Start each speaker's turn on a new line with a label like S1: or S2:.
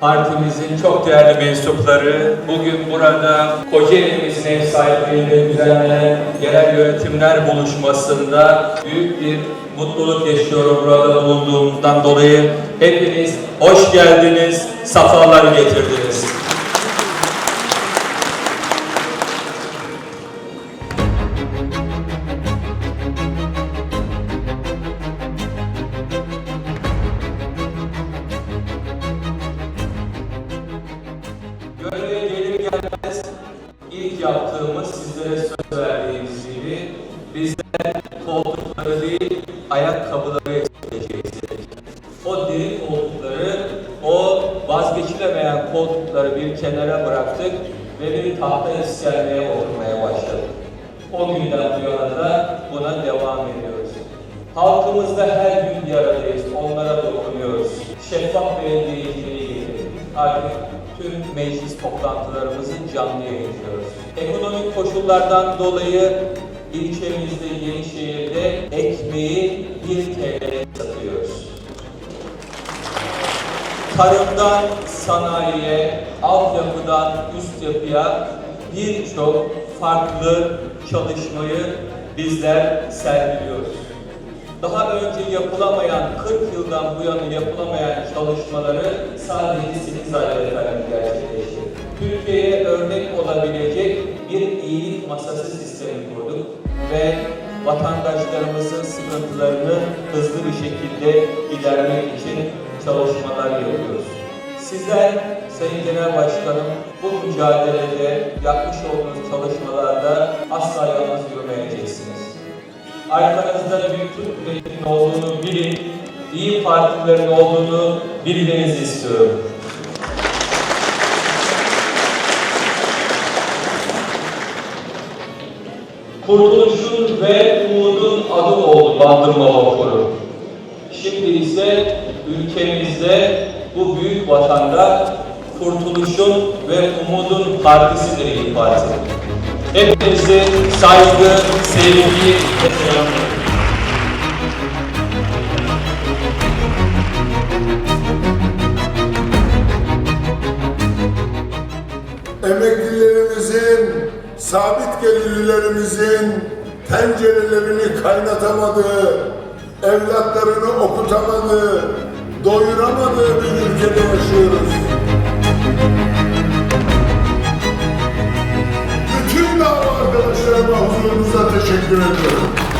S1: Partimizin çok değerli mensupları bugün burada Kocaeli'mizin ev sahipliğinde düzenlenen yerel yönetimler buluşmasında büyük bir mutluluk yaşıyorum burada bulunduğumuzdan dolayı. Hepiniz hoş geldiniz, safalar getirdiniz. Göreve gelir gelmez ilk yaptığımız sizlere söz verdiğimiz gibi bizler koltukları değil ayakkabıları dedik. O deri koltukları, o vazgeçilemeyen koltukları bir kenara bıraktık ve bir tahta iskelmeye oturmaya başladık. O günden bu yana da buna devam ediyoruz. Halkımızda her gün bir aradayız, onlara dokunuyoruz. Şeffaf belediyeciliği getirdik. Artık meclis toplantılarımızı canlı yayınlıyoruz. Ekonomik koşullardan dolayı ilçemizde Yenişehir'de ekmeği 1 TL'ye satıyoruz. Tarımdan sanayiye, altyapıdan üst yapıya birçok farklı çalışmayı bizler sergiliyoruz. Daha önce yapılamayan, 40 yıldan bu yana yapılamayan çalışmaları sadece 8 ayda efendim olabilecek bir iyilik masası sistemi kurduk ve vatandaşlarımızın sıkıntılarını hızlı bir şekilde gidermek için çalışmalar yapıyoruz. Sizler Sayın Genel Başkanım bu mücadelede yapmış olduğunuz çalışmalarda asla yalnız yürümeyeceksiniz. Arkanızda bir Türk olduğunu bilin, iyi partilerin olduğunu bilmenizi istiyorum. Kurtuluşun ve umudun adı oldu Bandırma Vapuru. Şimdi ise ülkemizde bu büyük vatanda kurtuluşun ve umudun partisidir İYİ Parti. Hepinizi saygı, sevgi ve selamlıyorum.
S2: emeklilerimizin, sabit gelirlilerimizin tencerelerini kaynatamadığı, evlatlarını okutamadığı, doyuramadığı bir ülkede yaşıyoruz. Bütün dava arkadaşlarıma huzurunuza teşekkür ediyorum.